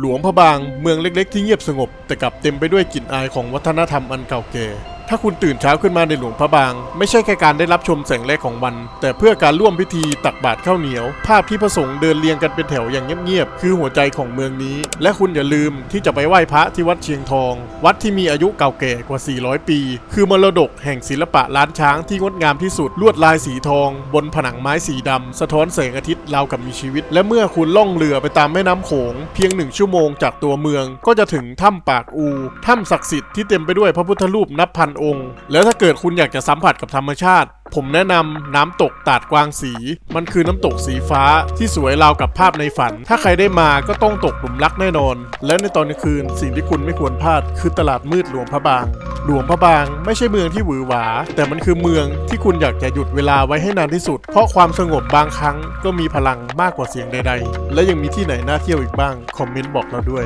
หลวงพระบางเมืองเล็กๆที่เงียบสงบ แต่กลับเต็มไปด้วยกลิ่นอายของวัฒนธรรมอันเก่าแก่ ถ้าคุณตื่นเช้าขึ้นมาในหลวงพระบาง ไม่ใช่แค่การได้รับชมแสงแรกของวัน แต่เพื่อการร่วมพิธีตักบาตรข้าวเหนียว ภาพที่พระสงฆ์เดินเรียงกันเป็นแถวอย่างเงียบๆคือหัวใจของเมืองนี้ และคุณอย่าลืมที่จะไปไหว้พระที่วัดเชียงทอง วัดที่มีอายุเก่าแก่กว่า 400 ปี คือมรดกแห่งศิลปะล้านช้างที่งดงามที่สุดลวดลายสีทอง บนผนังไม้สีดำสะท้อนแสงอาทิตย์ราวกับมีชีวิต และเมื่อคุณล่องเรือไปตามแม่น้ำโขงเพียงหนึ่งชั่วโมงจากตัวเมือง ก็จะถึงถ้ำปากอูถ้ำศักดิ์สิทธิ์ที่เต็มไปด้วยพระพุทธรูปนับพันองค์ แล้วถ้าเกิดคุณอยากจะสัมผัสกับธรรมชาติ ผมแนะนำน้ำตกตาดกวางสี มันคือน้ำตกสีฟ้าที่สวยราวกับภาพในฝัน ถ้าใครได้มาก็ต้องตกหลุมรักแน่นอน และในตอนกลางคืนสิ่งที่คุณไม่ควรพลาด คือตลาดมืดหลวงพระบาง หลวงพระบาง ไม่ใช่เมืองที่หวือหวา แต่มันคือเมืองที่คุณอยากจะหยุดเวลาไว้ให้นานที่สุด เพราะความสงบบางครั้งก็มีพลังมากกว่าเสียงใด ๆ และยังมีที่ไหนน่าเที่ยวอีกบ้างคอมเมนต์บอกเราด้วย